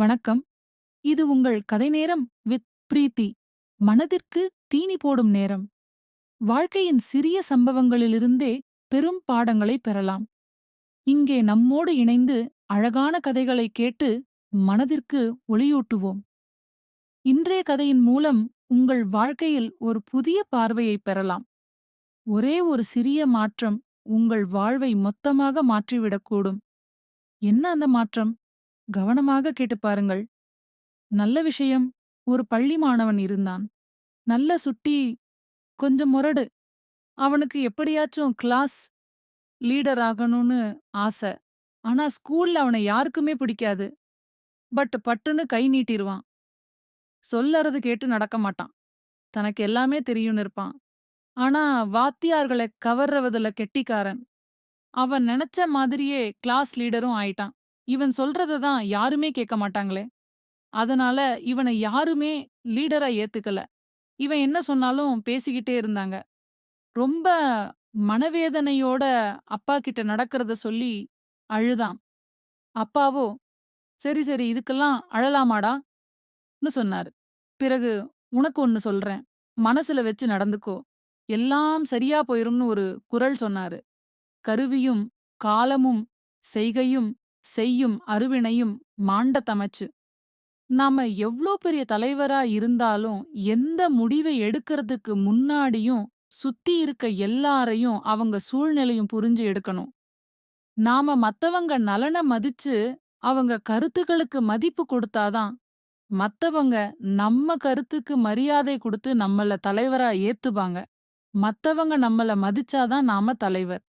வணக்கம். இது உங்கள் கதை நேரம் வித் பிரீத்தி. மனதிற்கு தீனி போடும் நேரம். வாழ்க்கையின் சிறிய சம்பவங்களிலிருந்தே பெரும் பாடங்களை பெறலாம். இங்கே நம்மோடு இணைந்து அழகான கதைகளை கேட்டு மனதிற்கு ஒளியூட்டுவோம். இன்றைய கதையின் மூலம் உங்கள் வாழ்க்கையில் ஒரு புதிய பார்வையை பெறலாம். ஒரே ஒரு சிறிய மாற்றம் உங்கள் வாழ்வை மொத்தமாக மாற்றிவிடக்கூடும். என்ன அந்த மாற்றம்? கவனமாக கேட்டுப் பாருங்கள். நல்ல விஷயம் ஒரு பள்ளி மாணவன் இருந்தான். நல்ல சுட்டி கொஞ்சம் முரடு. அவனுக்கு எப்படியாச்சும் கிளாஸ் லீடர் ஆகணும்னு ஆசை. ஆனா ஸ்கூல்ல அவனை யாருக்குமே பிடிக்காது. பட் பட்டுன்னு கை நீட்டிருவான். சொல்லறது கேட்டு நடக்க மாட்டான். தனக்கு எல்லாமே தெரியும்னு இருப்பான். ஆனா வாத்தியார்களை கவர்றவதுல கெட்டிக்காரன். அவன் நினைச்ச மாதிரியே கிளாஸ் லீடரும் ஆயிட்டான். இவன் சொல்றத தான் யாருமே கேட்க மாட்டாங்களே. அதனால இவனை யாருமே லீடரா ஏத்துக்கல. இவன் என்ன சொன்னாலும் பேசிக்கிட்டே இருந்தாங்க. ரொம்ப மனவேதனையோட அப்பா கிட்ட நடக்கிறத சொல்லி அழுதான். அப்பாவோ சரி சரி இதுக்கெல்லாம் அழலாமாடான்னு சொன்னாரு. பிறகு உனக்கு ஒன்னு சொல்றேன். மனசுல வச்சு நடந்துக்கோ. எல்லாம் சரியா போயிரும்னு ஒரு குரல் சொன்னாரு. கருவியும் காலமும் செய்கையும் செய்யும் அருவினையும் மாண்ட தமச்சு. நாம எவ்ளோ பெரிய தலைவரா இருந்தாலும் எந்த முடிவை எடுக்கிறதுக்கு முன்னாடியும் சுத்தி இருக்க எல்லாரையும் அவங்க சூழ்நிலையும் புரிஞ்சு எடுக்கணும். நாம மத்தவங்க நலன மதிச்சு அவங்க கருத்துக்களுக்கு மதிப்பு கொடுத்தாதான் மத்தவங்க நம்ம கருத்துக்கு மரியாதை கொடுத்து நம்மள தலைவரா ஏத்துப்பாங்க. மத்தவங்க நம்மள மதிச்சாதான் நாம தலைவர்.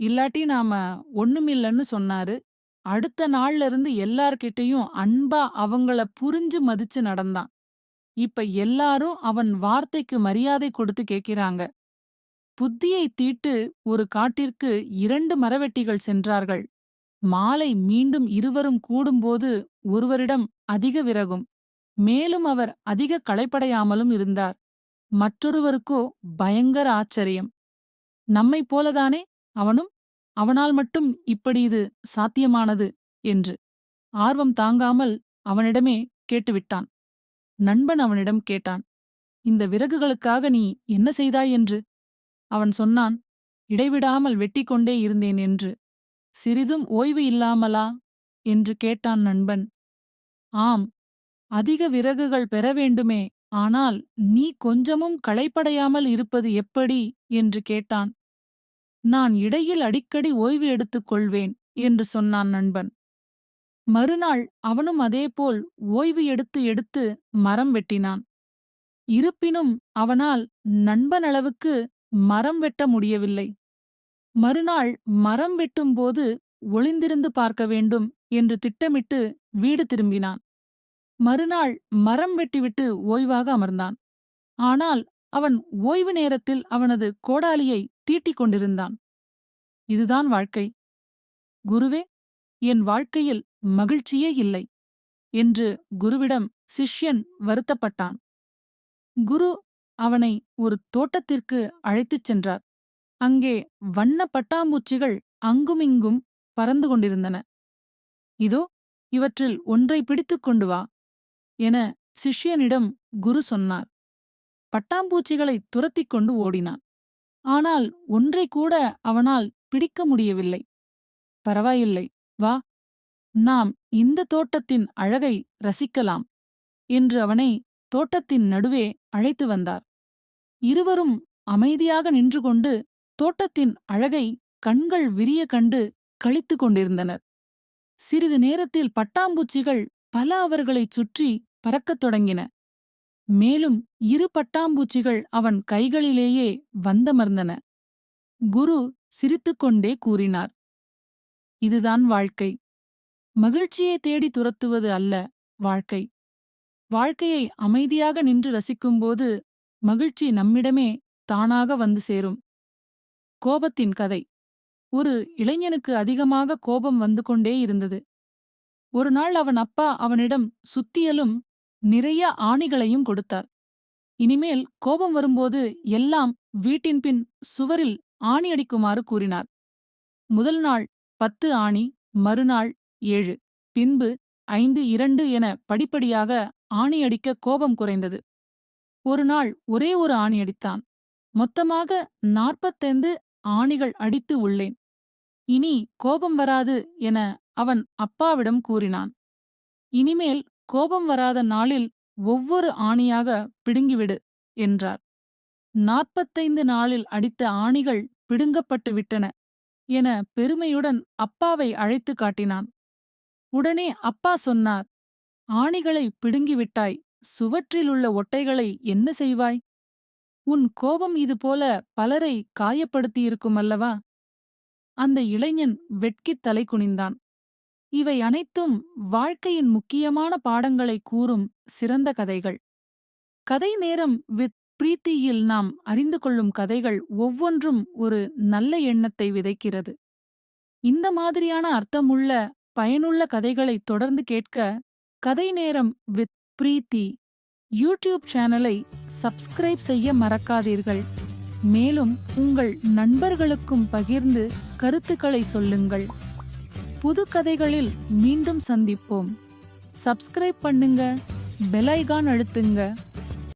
இல்லாட்டி நாம ஒண்ணுமில்லன்னு சொன்னாரு. அடுத்த நாள்ல இருந்து எல்லார்கிட்டயும் அன்பா அவங்கள புரிஞ்சு மதிச்சு நடந்தான். இப்ப எல்லாரும் அவன் வார்த்தைக்கு மரியாதை கொடுத்து கேட்கிறாங்க. புத்தியை தீட்டு ஒரு காட்டிற்கு இரண்டு மரவெட்டிகள் சென்றார்கள். மாலை மீண்டும் இருவரும் கூடும்போது ஒருவரிடம் அதிக விறகும். மேலும் அவர் அதிக களைப்படையாமலும் இருந்தார். மற்றொருவருக்கோ பயங்கர ஆச்சரியம். நம்மைப் போலதானே அவனும்? அவனால் மட்டும் இப்படி இது சாத்தியமானது என்று. ஆர்வம் தாங்காமல் அவனிடமே கேட்டுவிட்டான். நண்பன் அவனிடம் கேட்டான் இந்த விறகுகளுக்காக நீ என்ன செய்தாய்? என்று. அவன் சொன்னான் இடைவிடாமல் வெட்டிக்கொண்டே இருந்தேன் என்று. சிறிதும் ஓய்வு இல்லாமலா? என்று கேட்டான் நண்பன். ஆம் அதிக விறகுகள் பெற வேண்டுமே ஆனால் நீ கொஞ்சமும் களைப்படையாமல் இருப்பது எப்படி? என்று கேட்டான். நான் இடையில் அடிக்கடி ஓய்வு எடுத்துக் கொள்வேன் என்று சொன்னான் நண்பன். மறுநாள் அவனும் அதேபோல் ஓய்வு எடுத்து எடுத்து மரம் வெட்டினான். இருப்பினும் அவனால் நண்பனளவுக்கு மரம் வெட்ட முடியவில்லை. மறுநாள் மரம் வெட்டும்போது ஒளிந்திருந்து பார்க்க வேண்டும் என்று திட்டமிட்டு வீடு திரும்பினான். மறுநாள் மரம் வெட்டிவிட்டு ஓய்வாக அமர்ந்தான். ஆனால் அவன் ஓய்வு நேரத்தில் அவனது கோடாலியை தீட்டிக் கொண்டிருந்தான் இதுதான் வாழ்க்கை. குருவே என் வாழ்க்கையில் மகிழ்ச்சியே இல்லை என்று குருவிடம் சிஷ்யன் வருத்தப்பட்டான். குரு அவனை ஒரு தோட்டத்திற்கு அழைத்துச் சென்றார். அங்கே வண்ண பட்டாம்பூச்சிகள் அங்குமிங்கும் பறந்து கொண்டிருந்தன. இதோ இவற்றில் ஒன்றை பிடித்துக் கொண்டு வா என சிஷ்யனிடம் குரு சொன்னார். பட்டாம்பூச்சிகளை துரத்திக் கொண்டு ஓடினான். ஆனால் ஒன்றை கூட அவனால் பிடிக்க முடியவில்லை. பரவாயில்லை வா நாம் இந்த தோட்டத்தின் அழகை ரசிக்கலாம் என்று அவனை தோட்டத்தின் நடுவே அழைத்து வந்தார். இருவரும் அமைதியாக நின்று கொண்டு தோட்டத்தின் அழகை கண்கள் விரிய கண்டு கழித்துக் கொண்டிருந்தனர். சிறிது நேரத்தில் பட்டாம்பூச்சிகள் பல அவர்களைச் சுற்றி பறக்கத் தொடங்கின. மேலும் இரு பட்டாம்பூச்சிகள் அவன் கைகளிலேயே வந்தமர்ந்தன. குரு சிரித்துக்கொண்டே கூறினார் இதுதான் வாழ்க்கை. மகிழ்ச்சியை தேடி துரத்துவது அல்ல வாழ்க்கை. வாழ்க்கையை அமைதியாக நின்று ரசிக்கும்போது மகிழ்ச்சி நம்மிடமே தானாக வந்து சேரும். கோபத்தின் கதை. ஒரு இளைஞனுக்கு அதிகமாக கோபம் வந்து கொண்டே இருந்தது. ஒரு நாள் அவன் அப்பா அவனிடம் சுத்தியலும் நிறைய ஆணிகளையும் கொடுத்தார். இனிமேல் கோபம் வரும்போது எல்லாம் வீட்டின் பின் சுவரில் ஆணி அடிக்குமாறு கூறினார். முதல் நாள் பத்து ஆணி மறுநாள் ஏழு பின்பு ஐந்து இரண்டு என படிப்படியாக ஆணியடிக்க கோபம் குறைந்தது. ஒரு நாள் ஒரே ஒரு ஆணி அடித்தான். மொத்தமாக நாற்பத்தைந்து ஆணிகள் அடித்து உள்ளேன். இனி கோபம் வராது என அவன் அப்பாவிடம் கூறினான். இனிமேல் கோபம் வராத நாளில் ஒவ்வொரு ஆணியாக பிடுங்கிவிடு என்றார். நாற்பத்தைந்து நாளில் அடித்த ஆணிகள் பிடுங்கப்பட்டு விட்டன என பெருமையுடன் அப்பாவை அழைத்து காட்டினான். உடனே அப்பா சொன்னார் ஆணிகளை பிடுங்கிவிட்டாய் சுவற்றிலுள்ள ஒட்டைகளை என்ன செய்வாய்? உன் கோபம் இதுபோல பலரை காயப்படுத்தியிருக்கும் அல்லவா? அந்த இளைஞன் வெட்கித் தலை குனிந்தான். இவை அனைத்தும் வாழ்க்கையின் முக்கியமான பாடங்களை கூறும் சிறந்த கதைகள். கதை நேரம் வித் பிரீத்தியில் நாம் அறிந்து கொள்ளும் கதைகள் ஒவ்வொன்றும் ஒரு நல்ல எண்ணத்தை விதைக்கிறது. இந்த மாதிரியான அர்த்தமுள்ள பயனுள்ள கதைகளை தொடர்ந்து கேட்க கதை நேரம் வித் பிரீத்தி யூடியூப் சேனலை சப்ஸ்கிரைப் செய்ய மறக்காதீர்கள். மேலும் உங்கள் நண்பர்களுக்கும் பகிர்ந்து கருத்துக்களை சொல்லுங்கள். புது கதைகளில் மீண்டும் சந்திப்போம். சப்ஸ்கிரைப் பண்ணுங்க பெல் ஐகான் அழுத்துங்க.